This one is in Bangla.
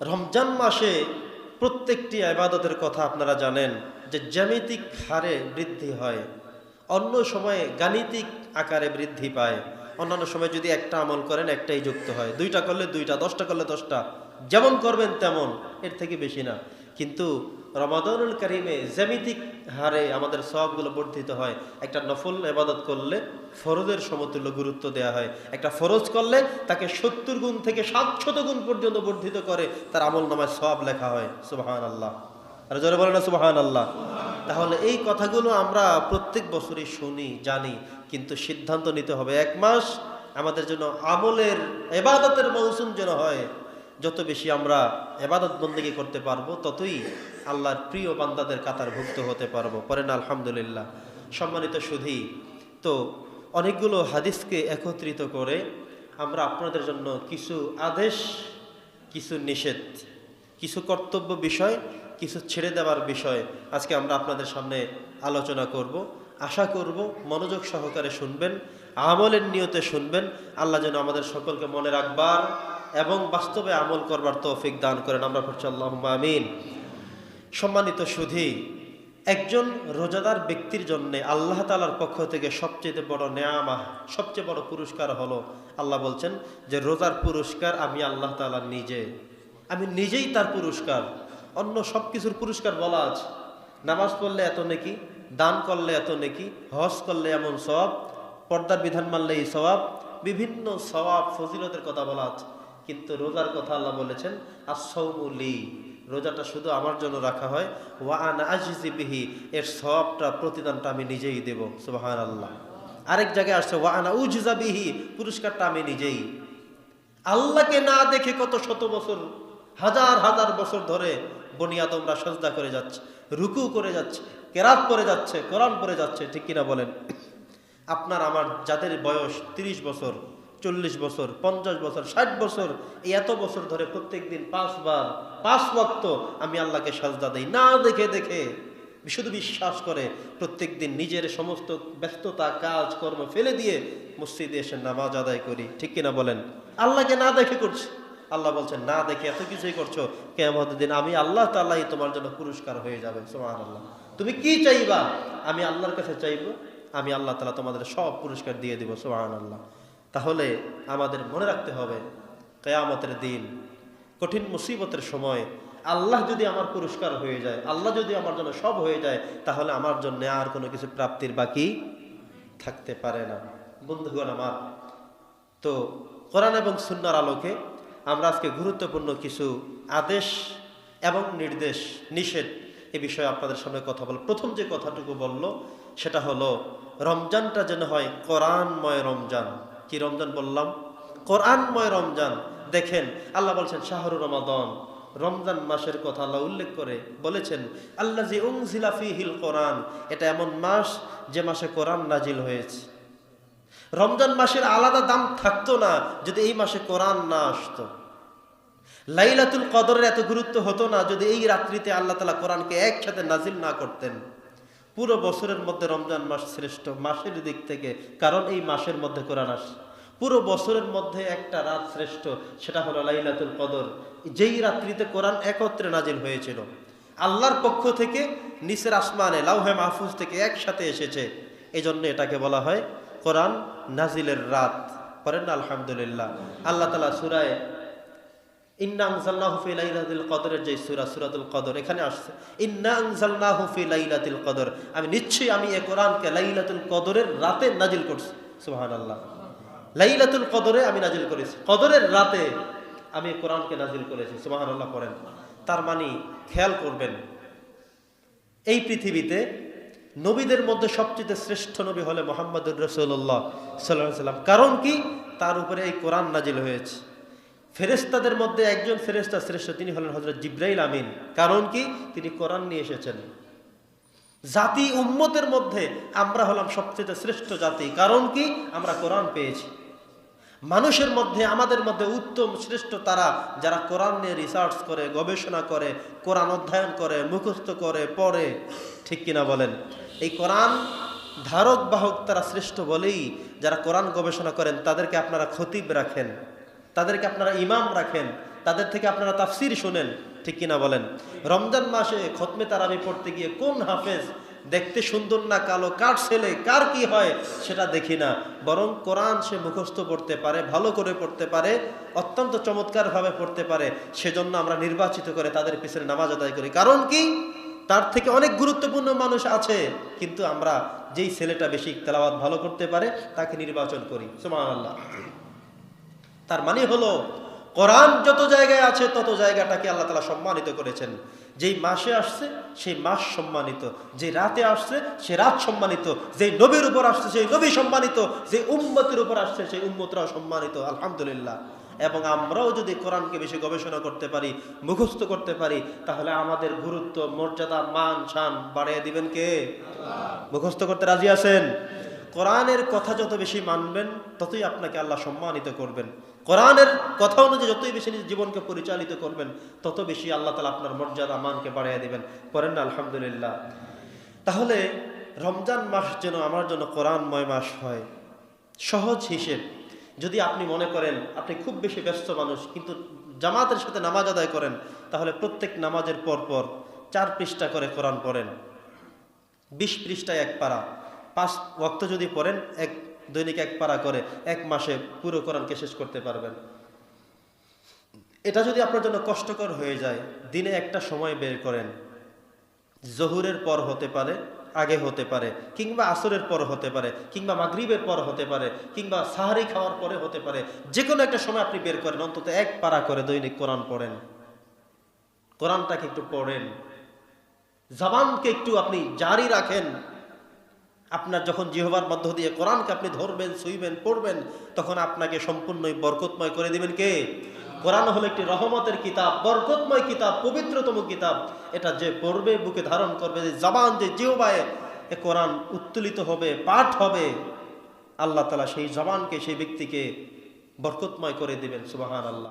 রমজান মাসে প্রত্যেকটি আবাদতের কথা আপনারা জানেন যে জ্যামিতিক হারে বৃদ্ধি হয়। অন্য সময়ে গাণিতিক আকারে বৃদ্ধি পায়। অন্যান্য সময় যদি একটা আমল করেন, একটাই যুক্ত হয়। দুইটা করলে দুইটা, দশটা করলে দশটা। যেমন করবেন তেমন, এর থেকে বেশি না। কিন্তু রমাদানুল করিমে জ্যামিতিক হারে আমাদের সবগুলো বর্ধিত হয়। একটা নফল এবাদত করলে ফরজের সমতুল্য গুরুত্ব দেওয়া হয়। একটা ফরজ করলে তাকে সত্তর গুণ থেকে সাতশত গুণ পর্যন্ত বর্ধিত করে তার আমল নামায় সব লেখা হয়। সুবাহান আল্লাহ আর জোরে বলে না সুবাহান আল্লাহ তাহলে এই কথাগুলো আমরা প্রত্যেক বছরই শুনি, জানি, কিন্তু সিদ্ধান্ত নিতে হবে। এক মাস আমাদের জন্য আমলের এবাদতের মৌসুম যেন হয় যত বেশি আমরা এবাদত বন্দেগী করতে পারব, ততই আল্লাহর প্রিয় বান্দাদের কাতারভুক্ত হতে পারব। পরেন আলহামদুলিল্লাহ। সম্মানিত সুধী, তো অনেকগুলো হাদিসকে একত্রিত করে আমরা আপনাদের জন্য কিছু আদেশ, কিছু নিষেধ, কিছু কর্তব্য বিষয়, কিছু ছেড়ে দেওয়ার বিষয় আজকে আমরা আপনাদের সামনে আলোচনা করব। আশা করব মনোযোগ সহকারে শুনবেন, আমলের নিয়তে শুনবেন। আল্লাহ যেন আমাদের সকলকে মনে রাখবার এবং বাস্তবে আমল করবার তৌফিক দান করেন। আমরা পড়ছি আল্লাহ আমিন। সম্মানিত সুধী, একজন রোজাদার ব্যক্তির জন্য আল্লাহ তালার পক্ষ থেকে সবচেয়ে বড় নেয়ামা, সবচেয়ে বড় পুরস্কার হলো, আল্লাহ বলছেন যে, রোজার পুরস্কার আমি আল্লাহ তালার নিজে, আমি নিজেই তার পুরস্কার, অন্য সব কিছুর পুরস্কার বলা আছে। নামাজ পড়লে এত নেকি, দান করলে এত নেকি, হজ করলে এমন সব পর্দার বিধান মানলে এই সবাব বিভিন্ন সবাব ফজিলতের কথা বলা আছে। কিন্তু রোজার কথা আল্লাহ বলেছেন আসৌমুলি রোজাটা শুধু আমার জন্য রাখা হয়। ওয়া আনা আজিজি বিহি এর সবটা প্রতিদানটা আমি নিজেই দেব সুবাহান আল্লাহ আরেক জায়গায় আসছে, ওয়া আনা উজিজা পুরস্কারটা আমি নিজেই। আল্লাহকে না দেখে কত শত বছর, হাজার হাজার বছর ধরে বনিয়া তোমরা সজদা করে যাচ্ছে, রুকু করে যাচ্ছে, কেরাত পরে যাচ্ছে, কোরআন পরে যাচ্ছে, ঠিক কিনা বলেন? আপনার, আমার যাদের বয়স ৩০ বছর চল্লিশ বছর, পঞ্চাশ বছর, ষাট বছর, এই এত বছর ধরে প্রত্যেক দিন পাঁচবার, পাঁচ ওয়াক্ত আমি আল্লাহকে সাজদা দেই। না দেখে দেখে, শুধু বিশ্বাস করে প্রত্যেক দিন নিজের সমস্ত ব্যস্ততা, কাজ, কর্ম ফেলে দিয়ে মসজিদে এসে নামাজ আদায় করি। ঠিক কিনা বলেন? আল্লাহকে না দেখে করছি। আল্লাহ বলছেন, না দেখে এত কিছুই করছ। কেমন দিন আমি আল্লাহ তাল্লাহ তোমার জন্য পুরস্কার হয়ে যাবে। সোমান আল্লাহ তুমি কি চাইবা? আমি আল্লাহর কাছে চাইব, আমি আল্লাহ তালা তোমাদের সব পুরস্কার দিয়ে দিব। সোহান আল্লাহ তাহলে আমাদের মনে রাখতে হবে, কেয়ামতের দিন, কঠিন মুসিবতের সময় আল্লাহ যদি আমার পুরস্কার হয়ে যায়, আল্লাহ যদি আমার জন্য সব হয়ে যায়, তাহলে আমার জন্য আর কোনো কিছু প্রাপ্তির বাকি থাকতে পারে না। বন্ধুগণ আমার, তো কোরআন এবং সুন্নার আলোকে আমরা আজকে গুরুত্বপূর্ণ কিছু আদেশ এবং নির্দেশ, নিষেধ এ বিষয়ে আপনাদের সামনে কথা বল প্রথম যে কথাটুকু বলল, সেটা হলো, রমজানটা যেন হয় কোরআনময় রমজান। কি রমজান বললাম? কোরআনময় রমজান। দেখেন, আল্লাহ বলছেন, শাহরু রমাদন। রমজান মাসের কথা আল্লাহ উল্লেখ করে বলেছেন আল্লাহ জি উংজিলাফি হিল কোরআন। এটা এমন মাস যে মাসে কোরআন নাজিল হয়েছে। রমজান মাসের আলাদা দাম থাকতো না যদি এই মাসে কোরআন না আসতো। লাইলাতুল কদরের এত গুরুত্ব হতো না যদি এই রাত্রিতে আল্লাহ তালা কোরআনকে একসাথে নাজিল না করতেন। পুরো বছরের মধ্যে রমজান মাস শ্রেষ্ঠ, মাসের দিক থেকে, কারণ এই মাসের মধ্যে কোরআন আসে। পুরো বছরের মধ্যে একটা রাত শ্রেষ্ঠ, সেটা হলো লাইলাতুল কদর। যেই রাত্রিতে কোরআন একত্রে নাজিল হয়েছিল, আল্লাহর পক্ষ থেকে নিসের আসমানে, লাউহে মাহফুজ থেকে একসাথে এসেছে। এই জন্য এটাকে বলা হয় কোরআন নাজিলের রাত। করেন আলহামদুলিল্লাহ। আল্লাহ তালা সুরায় ইন্না যে কদর, এখানে আসছে, ইন্না আমি নিশ্চয়ই আমি এই কোরআনকে কদরের রাতে নাজিল করছি, সুবহানাল্লাহ। লাইলাতুল কদরে আমি নাজিল করেছি রাতে আমি কোরআনকে নাজিল করেছি, সুবহানাল্লাহ করেন তার মানে খেয়াল করবেন, এই পৃথিবীতে নবীদের মধ্যে সবচেয়ে শ্রেষ্ঠ নবী হলে মোহাম্মদুর রসুল্লাহ সাল্লাহ সাল্লাম কারণ কি? তার উপরে এই কোরআন নাজিল হয়েছে। ফেরেস্তাদের মধ্যে একজন ফেরেস্তা শ্রেষ্ঠ, তিনি হলেন হজরত জিব্রাইল আমিন। কারণ কি? তিনি কোরআন নিয়ে এসেছেন। জাতি উম্মতের মধ্যে আমরা হলাম সবচেয়ে শ্রেষ্ঠ জাতি। কারণ কি? আমরা কোরআন পেয়েছি। মানুষের মধ্যে, আমাদের মধ্যে উত্তম শ্রেষ্ঠ তারা, যারা কোরআন নিয়ে রিসার্চ করে, গবেষণা করে, কোরআন অধ্যয়ন করে, মুখস্থ করে, পড়ে। ঠিক কিনা বলেন? এই কোরআন ধারক বাহক তারা শ্রেষ্ঠ বলেই, যারা কোরআন গবেষণা করেন, তাদেরকে আপনারা খতিব রাখেন। তাদেরকে আপনারা ইমাম রাখেন, তাদের থেকে আপনারা তাফসির শোনেন, ঠিক কিনা বলেন? রমজান মাসে খতমে তারাবি পড়তে গিয়ে কোন হাফেজ দেখতে সুন্দর না কালো, কার ছেলে, কার কি হয় সেটা দেখি না। বরং কোরআন সে মুখস্থ পড়তে পারে, ভালো করে পড়তে পারে, অত্যন্ত চমৎকারভাবে পড়তে পারে। সেজন্য আমরা নির্বাচিত করে তাদের পিছনে নামাজ আদায় করি। কারণ কি? তার থেকে অনেক গুরুত্বপূর্ণ মানুষ আছে, কিন্তু আমরা যেই ছেলেটা বেশি তেলাওয়াত ভালো করতে পারে, তাকে নির্বাচন করি। সুবহানাল্লাহ। তার মানে হলো, কোরআন যত জায়গায় আছে, তত জায়গাটাকে আল্লাহ তালা সম্মানিত করেছেন। যেই মাসে আসছে, সেই মাস সম্মানিত। যে রাতে আসছে, সে রাত সম্মানিত। যেই নবীর উপর আসছে, সেই নবী সম্মানিত। যে উম্মতের উপর আসছে, সেই উম্মতরাও সম্মানিত। আলহামদুলিল্লাহ। এবং আমরাও যদি কোরআনকে বেশি গবেষণা করতে পারি, মুখস্থ করতে পারি, তাহলে আমাদের গুরুত্ব, মর্যাদা, মান, শান বাড়িয়ে দিবেন কে? মুখস্থ করতে রাজি আছেন? কোরআনের কথা যত বেশি মানবেন, ততই আপনাকে আল্লাহ সম্মানিত করবেন। কোরআনের কথা অনুযায়ী যতই বেশি নিজের জীবনকে পরিচালিত করবেন, তত বেশি আল্লাহ তালা আপনার মর্যাদা মানকে বাড়িয়ে দিবেন। করেন না, আলহামদুলিল্লাহ। তাহলে রমজান মাস যেন আমার জন্য কোরআনময় মাস হয়, সহজ হিসেব। যদি আপনি মনে করেন, আপনি খুব বেশি ব্যস্ত মানুষ, কিন্তু জামাতের সাথে নামাজ আদায় করেন, তাহলে প্রত্যেক নামাজের পর পর চার পৃষ্ঠা করে কোরআন পড়েন। বিশ পৃষ্ঠায় এক পারা। পাঁচ ওয়াক্ত যদি পড়েন, এক দৈনিক এক পারা করে, এক মাসে পুরো কোরআনকে শেষ করতে পারবেন। এটা যদি আপনার জন্য কষ্টকর হয়ে যায়, দিনে একটা সময় বের করেন। জহুরের পর হতে পারে, আগে হতে পারে, কিংবা আসরের পর হতে পারে, কিংবা মাগরিবের পর হতে পারে, কিংবা সাহারি খাওয়ার পরে হতে পারে যে কোনো একটা সময় আপনি বের করেন, অন্তত এক পারা করে দৈনিক কোরআন পড়েন। কোরআনটাকে একটু পড়েন। জবানকে একটু আপনি জারি রাখেন। আপনার যখন জিহবার মধ্য দিয়ে কোরআনকে আপনি ধরবেন ছুইবেন পড়বেন, তখন আপনাকে সম্পূর্ণই বরকতময় করে দিবেন কে? কোরআন হলো একটি রহমতের কিতাব, বরকতময় কিতাব, পবিত্রতম কিতাব। এটা যে পড়বে, বুকে ধারণ করবে, যে জবান যে জিহবায়, এ কোরআন উত্তোলিত হবে, পাঠ হবে। আল্লাহ তালা সেই জবানকে, সেই ব্যক্তিকে বরকতময় করে দিবেন সুবাহান আল্লাহ